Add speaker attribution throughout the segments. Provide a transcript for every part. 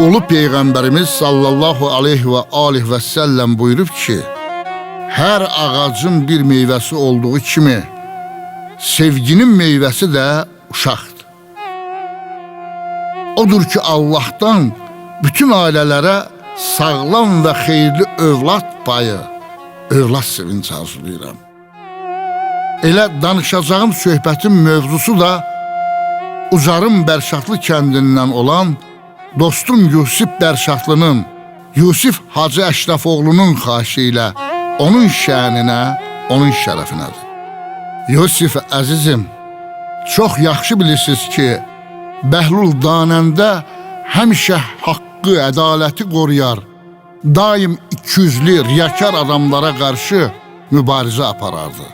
Speaker 1: Ulu Peyğəmbərimiz sallallahu aleyhi və aleyhi və səlləm buyurub ki, hər ağacın bir meyvəsi olduğu kimi, sevginin meyvəsi də uşaqdır. Odur ki, Allahdan bütün ailələrə sağlam və xeyirli övlad payı, övlad sevinci arzulayıram. Elə danışacağım söhbətin mövzusu da Ucarım Bərşatlı kəndindən olan dostum Yusif Bərşatlının, Yusif Hacı Əşrəfoğlunun xahişi ilə onun şəninə, onun şərəfinədir. Yusif əzizim, çox yaxşı bilirsiniz ki, Bəhlul danəndə həmişə haqqı, ədaləti qoruyar, daim ikiyüzlü, riyakar adamlara qarşı mübarizə aparardı.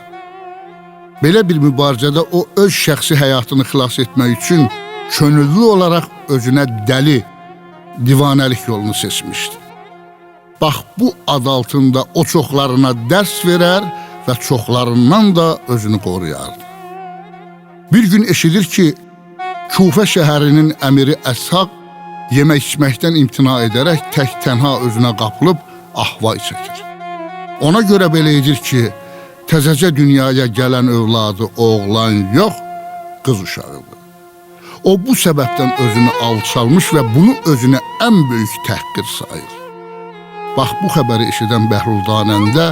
Speaker 1: Belə bir mübarizədə o öz şəxsi həyatını xilas etmək üçün könüllü olaraq özünə dəli, divanəlik yolunu seçmişdi. Bax bu ad altında o çoxlarına dərs verər və çoxlarından da özünü qoruyardı. Bir gün eşidir ki, Kufə şəhərinin əmiri Əshab yemək içməkdən imtina edərək tək tənha özünə qapılıb ahvay çəkir. Ona görə belə ki, təzəcə dünyaya gələn övladı oğlan yox, qız uşağıdır. O bu səbəbdən özünü alçalmış və bunu özünə ən böyük təhqir sayır. Bax bu xəbəri eşidən Bəhrul Danəndə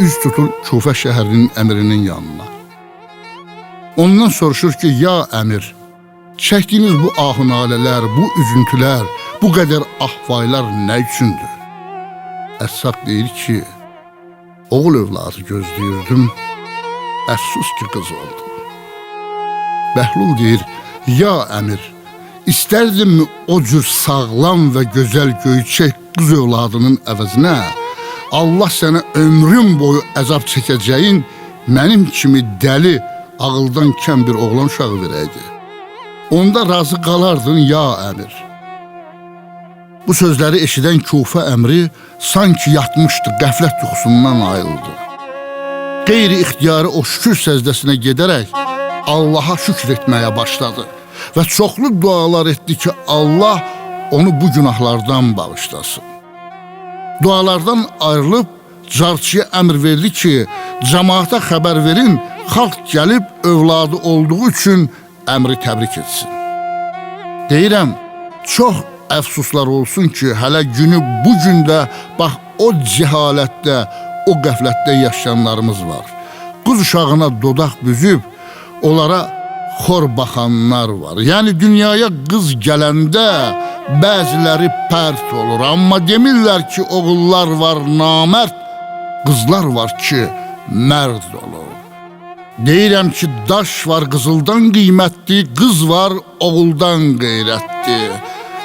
Speaker 1: üz tutur Kufə şəhərinin əmirinin yanına. Ondan soruşur ki, ya əmir, çəkdiyiniz bu ahınalələr, bu üzüntülər, bu qədər ahvaylar nə üçündür? Əssaq deyir ki, oğul övladı gözləyirdim, əfsus ki, qız oldu. Bəhlul deyir, ya əmir, istərdimmi o cür sağlam və gözəl göyçək qız övladının əvəzinə Allah sənə ömrün boyu əzab çəkəcəyin mənim kimi dəli, ağıldan kəm bir oğlan uşağı verəydi. Onda razı qalardın ya əmir. Bu sözləri eşidən Kufə əmri sanki yatmışdı, qəflət yuxusundan ayıldı. Qeyri-ixtiyarı o şükür səzdəsinə gedərək Allaha şükr etməyə başladı və çoxlu dualar etdi ki, Allah onu bu günahlardan bağışlasın. Dualardan ayrılıb carçıya əmr verdi ki, cəmaata xəbər verin, xalq gəlib övladı olduğu üçün əmri təbrik etsin. Deyirəm, çox əfsuslar olsun ki, hələ günü bu gündə bax o cəhalətdə, o qəflətdə yaşayanlarımız var. Qız uşağına dodaq büzüb onlara xor baxanlar var. Yəni dünyaya qız gələndə bəziləri pərt olur, amma demirlər ki, oğullar var namərd, qızlar var ki, mərd olur. Deyirəm ki, daş var qızıldan qiymətli, qız var oğuldan qeyrətli.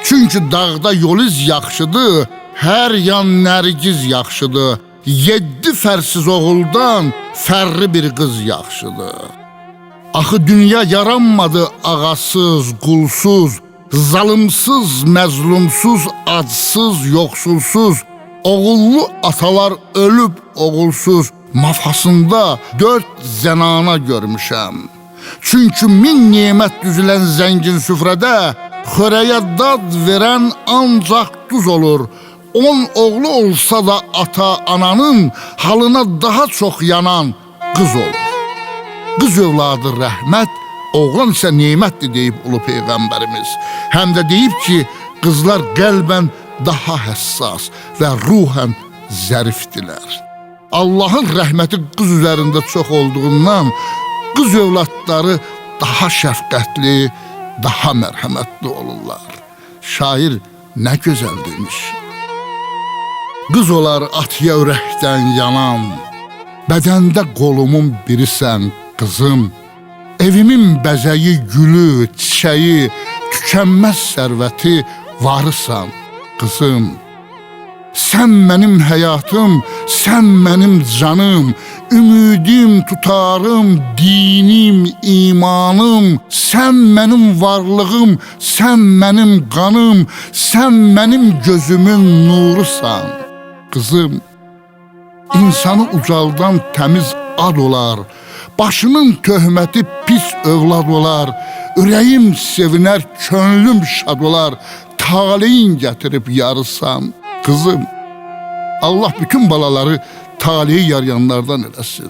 Speaker 1: Çünki dağda yol iz yaxşıdır, hər yan nərgiz yaxşıdır. Yeddi fərsiz oğuldan fərri bir qız yaxşıdır. Axı dünya yaranmadı ağasız, qulsuz, zalımsız, məzlumsuz, adsız, yoxsulsuz. Oğullu atalar ölüb oğulsuz, mafhasında dörd zənana görmüşəm. Çünki min nemət düzülən zəngin süfrədə xörəyə dad verən ancaq duz olur. On oğlu olsa da ata ananın halına daha çox yanan qız olur. Qız övladı rəhmət, oğlan isə nemətdir deyib ulu peyğəmbərimiz. Həm də deyib ki, qızlar qəlbən daha həssas və ruhən zərifdilər. Allahın rəhməti qız üzərində çox olduğundan qız övladları daha şəfqətli, daha mərhəmətli olurlar. Şair nə gözəl demiş. Qız olar atıya ürəkdən yanan, bədəndə qolumun birisən qızım. Evimin bəzəyi, gülü, çiçəyi, tükənməz sərvəti varısan qızım. Sən mənim həyatım, sən mənim canım, ümidim, tutarım, dinim, imanım, sən mənim varlığım, sən mənim qanım, sən mənim gözümün nurusan. Qızım, insanı ucaldan təmiz ad olar, başının töhməti pis övlad olar, ürəyim sevinər, könlüm şad olar, taleyin getirip yarısan. Kızım, Allah bütün balaları talihi yarayanlardan eləsin.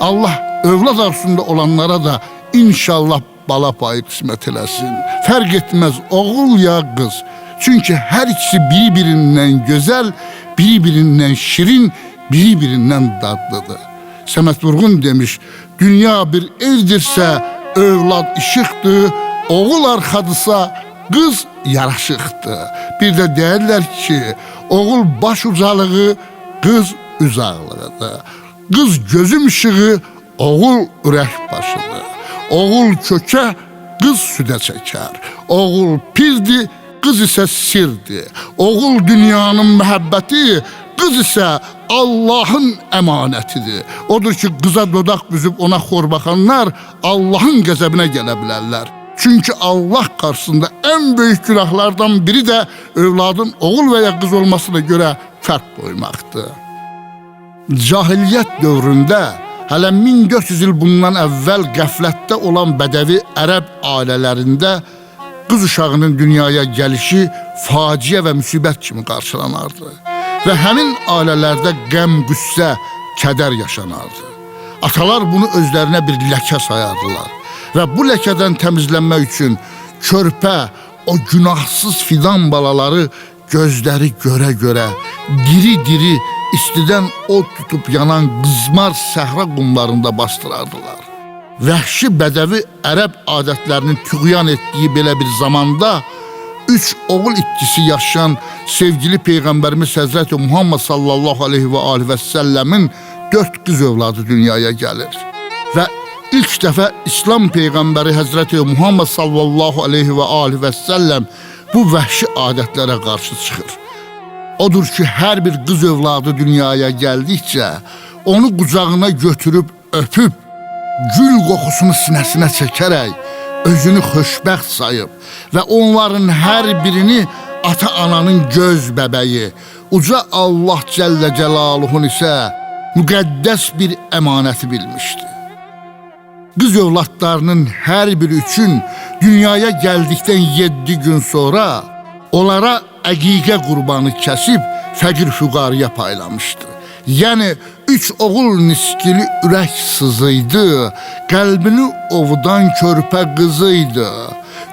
Speaker 1: Allah övlad arzusunda olanlara da inşallah bala payı qismət eləsin. Fərq etməz oğul ya qız. Çünki hər ikisi biri-birindən gözəl, biri-birindən şirin, biri-birindən dadlıdır. Səməd Vurğun demiş, dünya bir evdirsə, övlad işıqdır, oğul arxadısa, qız yaraşıqdır. Bir də deyirlər ki, oğul baş ucalığı, qız uzaqlığıdır. Qız gözüm işığı, oğul ürək başıdır. Oğul kökə, qız südə çəkər. Oğul pirdir, qız isə sirdir. Oğul dünyanın məhəbbəti, qız isə Allahın əmanətidir. Odur ki, qıza dodaq büzüb ona xor baxanlar Allahın qəzəbinə gələ bilərlər. Çünki Allah qarşısında ən böyük günahlardan biri də övladın oğul və ya qız olmasına görə fərq qoymaqdır. Cahiliyyət dövründə hələ 1400 il bundan əvvəl qəflətdə olan bədəvi ərəb ailələrində qız uşağının dünyaya gəlişi faciə və müsibət kimi qarşılanardı və həmin ailələrdə qəm, qüssə, kədər yaşanardı. Atalar bunu özlərinə bir ləkə sayardılar və bu ləkədən təmizlənmək üçün körpə, o günahsız fidan balaları gözləri görə-görə diri-diri istidən od tutub yanan qızmar səhra qumlarında bastırardılar. Vəhşi bədəvi ərəb adətlərinin tüğyan etdiyi belə bir zamanda üç oğul itkisi yaşayan sevgili Peyğəmbərimiz Həzrəti Muhammed sallallahu aleyhi və alihi və səlləmin dörd qız övladı dünyaya gəlir. Və ilk dəfə İslam Peyğəmbəri Həzrəti Muhammed sallallahu aleyhi və alihi və səlləm bu vəhşi adətlərə qarşı çıxır. Odur ki, hər bir qız övladı dünyaya gəldikcə onu qucağına götürüb öpüb gül qoxusunu sinəsinə çəkərək özünü xoşbəxt sayıb və onların hər birini ata-ananın göz bəbəyi, uca Allah Cəllə Cəlaluhun isə müqəddəs bir əmanəti bilmişdi. Qız övladlarının hər biri üçün dünyaya gəldikdən 7 gün sonra onlara əqiqə qurbanı kəsib fəqir füqarıya paylamışdı. Yəni üç oğul niskili ürək sızıydı, qəlbini ovudan körpə qızıydı.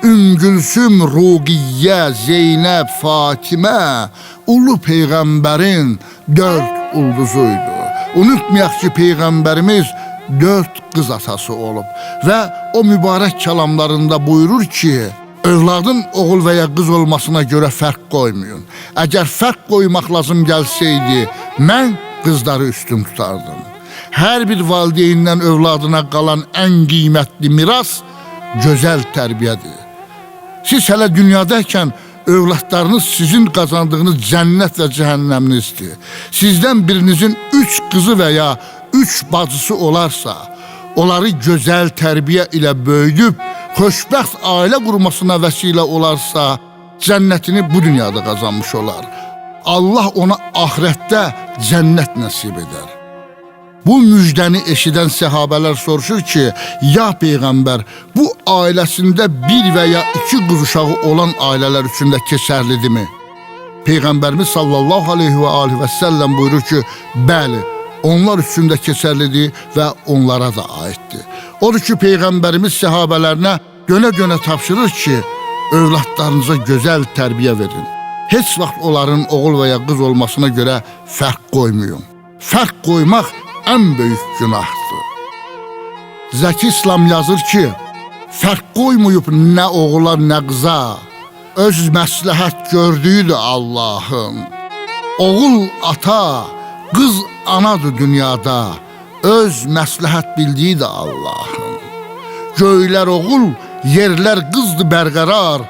Speaker 1: Üngülsüm, Ruqiyyə, Zeynəb, Fatimə, ulu peyğəmbərin dörd ulduzuydu. Unutmayaq ki, peyğəmbərimiz dörd qız atası olub və o mübarək kəlamlarında buyurur ki, Övladın oğul və ya qız olmasına görə fərq qoymayın. Əgər fərq qoymaq lazım gəlsəydi, mən qızları üstün tutardım. Hər bir valideyndən övladına qalan ən qiymətli miras gözəl tərbiyədir. Siz hələ dünyadayken övladlarınız sizin qazandığınız cənnət və cəhənnəminizdir. Sizdən birinizin üç qızı və ya üç bacısı olarsa, onları gözəl tərbiyə ilə böyüdüb, xoşbəxt ailə qurmasına vəsilə olarsa, cənnətini bu dünyada qazanmış olar. Allah ona axirətdə cənnət nəsib edər. Bu müjdəni eşidən səhabələr soruşur ki, ya Peyğəmbər, bu ailəsində bir və ya iki qız uşağı olan ailələr üçün də keçərlidirmi? Peyğəmbərimiz sallallahu aleyhi və alihi və səlləm buyurur ki, bəli, onlar üçün də keçərlidir və onlara da aiddir. Odur ki, Peyğəmbərimiz səhabələrinə dönə-dönə tapşırır ki, övladlarınıza gözəl tərbiyə verin. Heç vaxt onların oğul və ya qız olmasına görə fərq qoymayın. Fərq qoymaq ən böyük günahdır. Zəki İslam yazır ki, fərq qoymayıb nə oğula, nə qıza, öz məsləhət gördüyüdür Allahın. Oğul ata, qız anadır dünyada, öz məsləhət bildiyi də Allahın. Göylər oğul, yerlər qızdı bərqərar,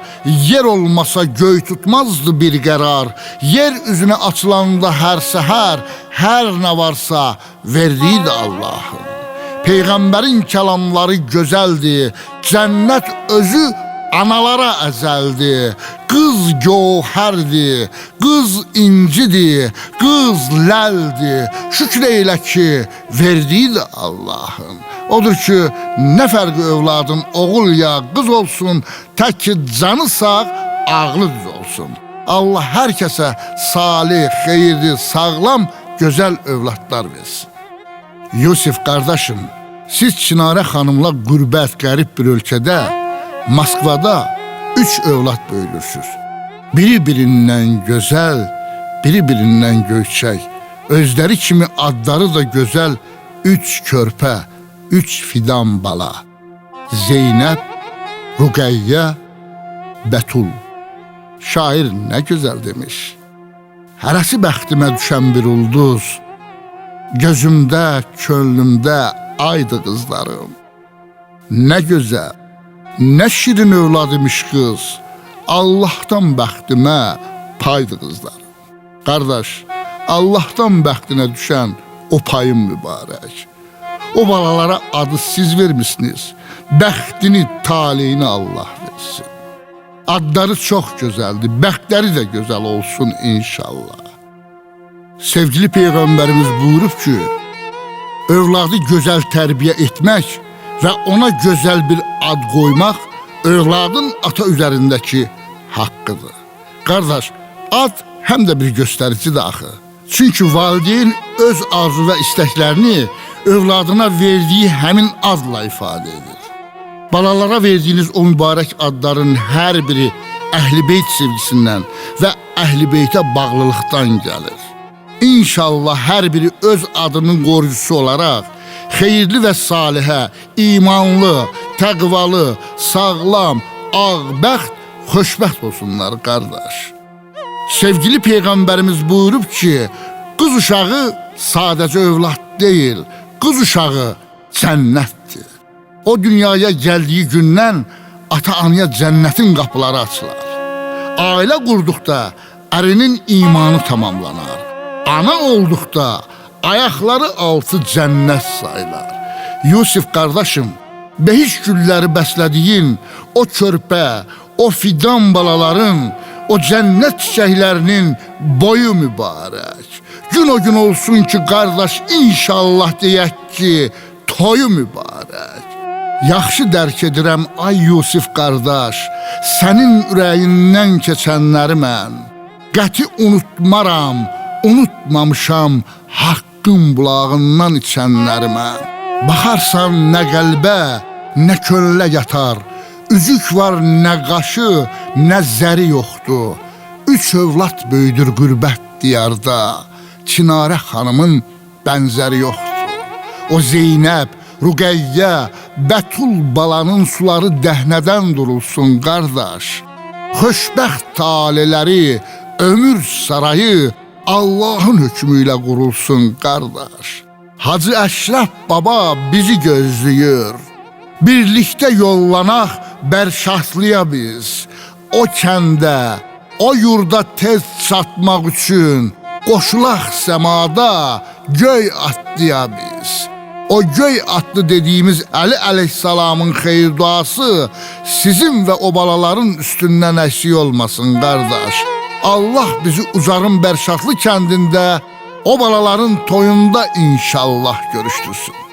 Speaker 1: yer olmasa göy tutmazdı bir qərar. Yer üzünə açılanda hər səhər, hər nə varsa verdiyi də Allahın. Peyğəmbərin kəlamları gözəldir. Cənnət özü analara əzəldir. Qız gövhərdir, qız incidir, qız ləldir. Şükr eylə ki, verdiyi də Allahın. Odur ki, nə fərqi övladın oğul ya qız olsun, tək canı sağ ağlı düz olsun. Allah hər kəsə salih, xeyirli, sağlam, gözəl övladlar versin. Yusif qardaşım, siz Çinarə xanımla qürbət, qərib bir ölkədə, Moskvada üç övlad böyüdürsüz. Biri birindən gözəl, biri birindən göyçək, özləri kimi adları da gözəl üç körpə, üç fidan bala. Zeynəb, Ruqəyyə, Bətul. Şair nə gözəl demiş. Hərəsi bəxtimə düşən bir ulduz, Gözümdə, könlümdə aydı qızlarım. Nə gözəl, nə şirin övlad imiş qız. Allahdan bəxtimə paydı qızlarım. Qardaş, Allahdan bəxtinə düşən o payım mübarək. O balalara adı siz vermisiniz. Bəxtini, taleyini Allah versin. Adları çox gözəldir, bəxtləri də gözəl olsun inşallah. Sevgili Peyğəmbərimiz buyurub ki, övladı gözəl tərbiyə etmək və ona gözəl bir ad qoymaq övladın ata üzərindəki haqqıdır. Qardaş, ad həm də bir göstəricidir axı. Çünki valideyn öz arzu və istəklərini övladına verdiyi həmin adla ifadə edir. Balalara verdiyiniz o mübarək adların hər biri Əhl-i-Beyt sevgisindən və Əhl-i-Beytə bağlılıqdan gəlir. İnşallah hər biri öz adının qoruyucusu olaraq xeyirli və salihə, imanlı, təqvalı, sağlam, ağbəxt, xoşbəxt olsunlar qardaş. Sevgili peyğəmbərimiz buyurub ki, qız uşağı sadəcə övlad deyil, qız uşağı cənnətdir. O dünyaya gəldiyi gündən ata-anaya cənnətin qapıları açılar. Ailə qurduqda ərinin imanı tamamlanar. Ana olduqda ayaqları altı cənnət sayılar. Yusif qardaşım, behiş gülləri bəslədiyin o körpə, o fidan balaların, o cənnət çiçəklərinin boyu mübarək. Gün o gün olsun ki, qardaş, inşallah deyək ki, toyu mübarək. Yaxşı dərk edirəm ay Yusif qardaş, sənin ürəyindən keçənləri mən qəti unutmaram, unutmamışam haqqın bulağından içənləri mən. Baxarsan nə qəlbə, nə könlə yatar, üzük var nə qaşı, nə zəri yoxdur. Üç övlad böyüdür qürbət diyarda, Çinarə xanımın bənzəri yoxdur. O Zeynəb, Ruqəyyə, Bətul balanın suları dəhnədən durulsun qardaş. Xoşbəxt taleləri, ömür sarayı Allahın hökmü ilə qurulsun qardaş. Hacı Əşrəf baba bizi gözləyir. Birlikdə yollanaq Bərşahlıya biz. O kəndə, o yurda tez çatmaq üçün qoşulaq səmada göy atlıya biz. O göy atlı dediğimiz Ali Aleyhisselam'ın xeyir duası sizin ve o balaların üstündən əksik olmasın qardaş. Allah bizi Uzarın Bərşahlı kəndində o balaların toyunda inşallah görüşdürsün.